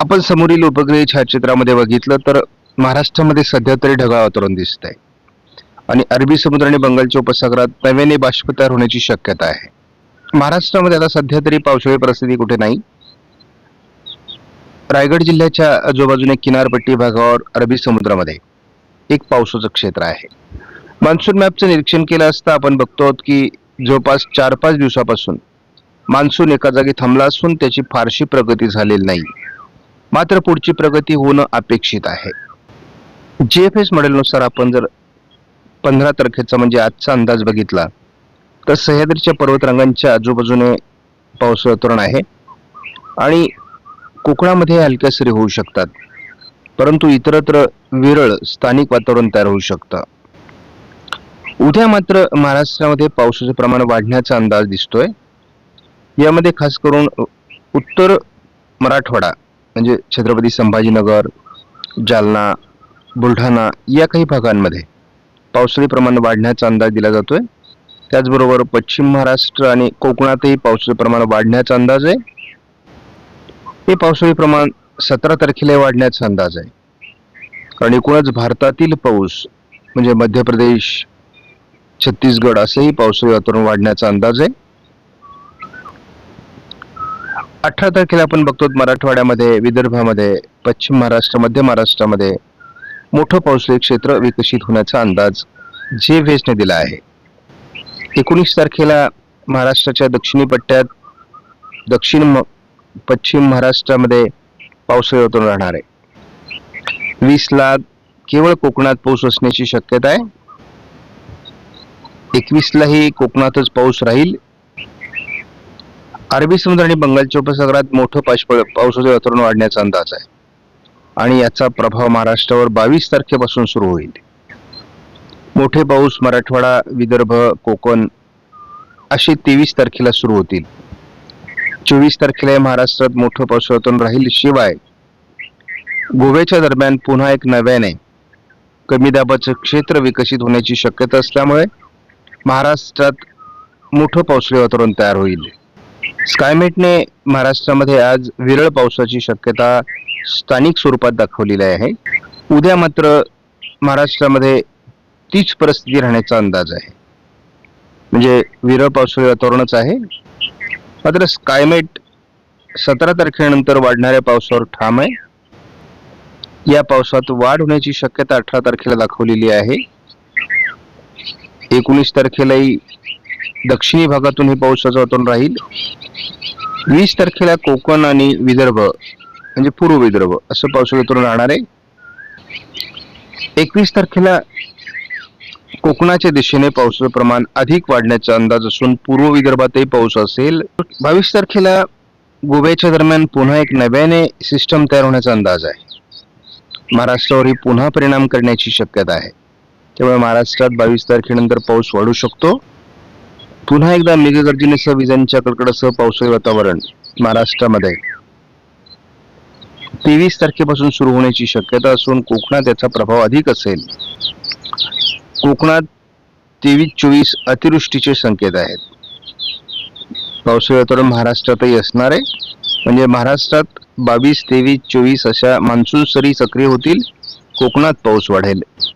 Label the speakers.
Speaker 1: आपण समोरील उपग्रही छायाचित्रामध्ये बघितलं तर महाराष्ट्रामध्ये सध्या तरी ढगाळ वातावरण दिसत आहे आणि अरबी समुद्र आणि बंगालच्या उपसागरात नव्याने बाष्प तयार होण्याची शक्यता आहे. महाराष्ट्रामध्ये आता सध्या तरी पावसाळी परिस्थिती कुठे नाही. रायगड जिल्ह्याच्या आजूबाजूने किनारपट्टी भागावर अरबी समुद्रामध्ये एक पावसाचं क्षेत्र आहे. मान्सून मॅपचं निरीक्षण केलं असता आपण बघतो आहोत की जवळपास चार पाच दिवसापासून मान्सून एका जागी थांबला असून त्याची फारशी प्रगती झालेली नाही. मात्र पुढची प्रगती होणं अपेक्षित आहे. जी एफ एस मॉडेलनुसार आपण जर पंधरा तारखेचा म्हणजे आजचा अंदाज बघितला तर सह्याद्रीच्या पर्वतरांगांच्या आजूबाजूने पाऊस वातावरण आहे आणि कोकणामध्ये हलक्या सरी होऊ शकतात परंतु इतरत्र विरळ स्थानिक वातावरण तयार होऊ शकतं. उद्या मात्र महाराष्ट्रामध्ये पावसाचे प्रमाण वाढण्याचा अंदाज दिसतोय. यामध्ये खास करून उत्तर मराठवाडा म्हणजे छत्रपती संभाजीनगर जालना बुलढाणा या काही भागांमध्ये पावसाळी प्रमाण वाढण्याचा अंदाज दिला जातोय. त्याचबरोबर पश्चिम महाराष्ट्र आणि कोकणातही पावसाचे प्रमाण वाढण्याचा अंदाज आहे. हे पावसाळी प्रमाण सतरा तारखेला वाढण्याचा अंदाज आहे. कारण एकूणच भारतातील पाऊस म्हणजे मध्य प्रदेश छत्तीसगड असंही पावसाळी वातावरण वाढण्याचा अंदाज आहे. अठरा तारखेला आपण बघतो मराठवाड्यामध्ये विदर्भामध्ये पश्चिम महाराष्ट्र मध्य महाराष्ट्रामध्ये मोठं पावसाळी क्षेत्र विकसित होण्याचा अंदाज जे व्हेजने दिला आहे. एकोणीस तारखेला महाराष्ट्राच्या दक्षिणी पट्ट्यात दक्षिण म- पश्चिम महाराष्ट्रामध्ये पावसाळी वातावरण राहणार आहे. वीसला केवळ कोकणात पाऊस असण्याची शक्यता आहे. एकवीसलाही कोकणातच पाऊस राहील. अरबी समुद्र आणि बंगालच्या उपसागरात मोठं पाश पावसाचं वातावरण वाढण्याचा अंदाज आहे. आणि याचा प्रभाव महाराष्ट्रावर बावीस तारखेपासून सुरू होईल. मोठे पाऊस मराठवाडा विदर्भ कोकण असे तेवीस तारखेला सुरू होतील. चोवीस तारखेला महाराष्ट्रात मोठं पाऊस वातावरण राहील. शिवाय गोव्याच्या दरम्यान पुन्हा एक नव्याने कमी दाबाचं क्षेत्र विकसित होण्याची शक्यता असल्यामुळे महाराष्ट्रात मोठं पावसाळी वातावरण तयार होईल. स्कायमेटने महाराष्ट्रामध्ये आज विरळ पावसाची शक्यता स्थानिक स्वरूपात दाखवलेली आहे. उद्या मात्र महाराष्ट्रामध्ये तीच परिस्थिती राहण्याचा अंदाज आहे. म्हणजे विरळ पावसाळी वातावरणच आहे. मात्र स्कायमेट सतरा तारखेनंतर वाढणाऱ्या पावसावर ठाम आहे. या पावसात वाढ होण्याची शक्यता अठरा तारखेला दाखवलेली आहे. एकोणीस तारखेलाही दक्षिणी भागातून हे पाऊस वातावरण राहील. वीस तारखेला कोकण आणि विदर्भ म्हणजे पूर्व विदर्भ असं पाऊस वातावरण राहणार आहे. एकवीस तारखेला कोकणाच्या दिशेने पावसाचं प्रमाण अधिक वाढण्याचा अंदाज असून पूर्व विदर्भातही पाऊस असेल. बावीस तारखेला गोव्याच्या दरम्यान पुन्हा एक नव्याने सिस्टम तयार होण्याचा अंदाज आहे. महाराष्ट्रावरही पुन्हा परिणाम करण्याची शक्यता आहे. त्यामुळे महाराष्ट्रात बावीस तारखेनंतर पाऊस वाढू शकतो. पुन्हा एकदा मेघगर्जनेसह विजांच्या कडकडासह पावसाळी वातावरण महाराष्ट्रामध्ये. तेवीस तारखेपासून सुरू होण्याची शक्यता असून कोकणात याचा प्रभाव अधिक असेल. कोकणात तेवीस चोवीस अतिवृष्टीचे संकेत आहेत. पावसाळी वातावरण महाराष्ट्रातही असणार आहे. म्हणजे महाराष्ट्रात बावीस तेवीस चोवीस अशा मान्सून सरी सक्रिय होतील. कोकणात पाऊस वाढेल.